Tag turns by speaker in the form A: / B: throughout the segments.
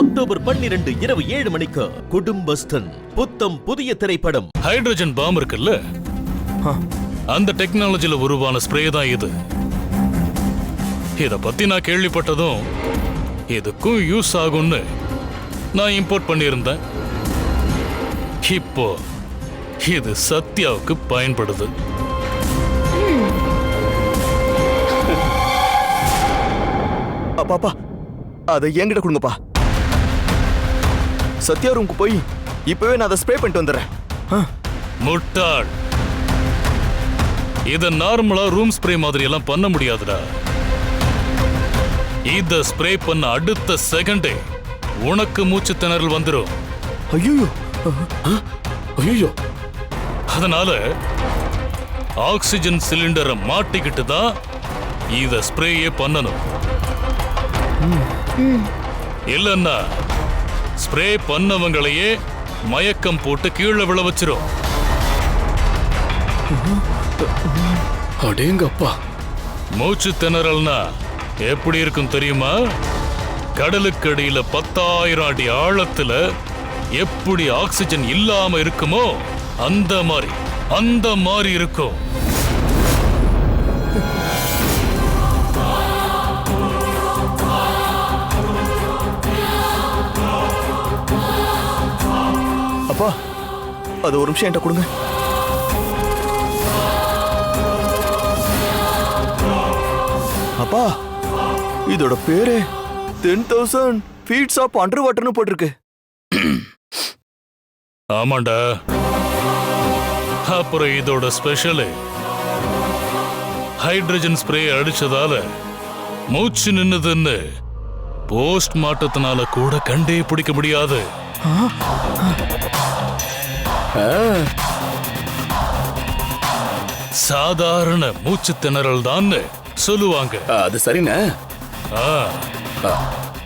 A: October பன்னிரண்டு இரவு ஏழு மணிக்கு குடும்பஸ்தன் புத்தம் புதிய திரைப்படம்.
B: ஹைட்ரஜன் பாம் இருக்குல்ல? அந்த டெக்னாலஜில உருவான ஸ்ப்ரே தான் இது. இத பத்தி நான் கேள்விப்பட்டதும் இதுக்கும் யூஸ் ஆகும்னு நான் இம்போர்ட் பண்ணியிருந்தேன். இப்போ இது சத்யாவுக்கு பயன்படுது.
C: அப்பா அப்பா அதை என்கிட்ட கொடுங்கப்பா. சத்யா ரூமுக்கு போய் இப்பவே நான் அதை ஸ்ப்ரே பண்ணிட்டு வந்துடுறேன்.
B: முட்டாள். இத நார்மலா ரூம் ஸ்ப்ரே மாதிரி எல்லாம் பண்ண முடியாதுடா. இத ஸ்ப்ரே பண்ண அடுத்த செகண்டே உனக்கு மூச்சு திணறல் வந்துரும்.
C: ஐயையோ.
D: ஐயோ
B: அதனால ஆக்சிஜன் சிலிண்டரை மாட்டிக்கிட்டு தான் இத ஸ்ப்ரேயே பண்ணணும். இல்லன்னா ஸ்ப்ரே பண்ணவங்களையே மயக்கம் போட்டு கீழே விழ வச்சிரும்.
D: அடேங்கப்பா.
B: மூச்சு திணறல்னா எப்படி இருக்கும் தெரியுமா? கடலுக்கு அடியில பத்தாயிரம் அடி ஆழத்துல எப்படி ஆக்சிஜன் இல்லாம இருக்குமோ அந்த மாதிரி அந்த மாதிரி இருக்கும்.
C: அப்பா அது ஒரு நிமிஷம் என்கிட்ட கொடுங்க. அப்பா இதோட பேரு ten thousand feets of under வாட்டர்னு போட்டிருக்கு.
B: ஆமாண்டா. அப்புறம் இதோட ஸ்பெஷலு ஹைட்ரஜன் ஸ்ப்ரே அடிச்சதால மூச்சு நின்னுதுன்னு போஸ்ட் மாற்றத்தினால கூட கண்டே பிடிக்க முடியாது. சாதாரண மூச்சு திணறல் தான் சொல்லுவாங்க.
D: அது சரிண்ணே.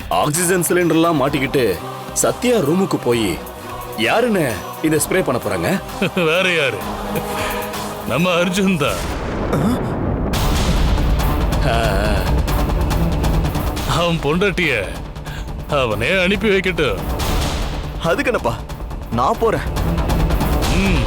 D: ஆக்சிஜன் சிலிண்டர்லாம் மாட்டிக்கிட்டு சத்யா ரூமுக்கு போய் யாருன்னு இதை ஸ்ப்ரே பண்ண போறாங்க?
B: வேற யாரு? நம்ம அர்ஜுன் தான். அவன் பொண்டாட்டிய அவனே அனுப்பி வைக்கட்டும்.
C: அதுக்கு என்னப்பா? நான் போறேன்.
B: ம்.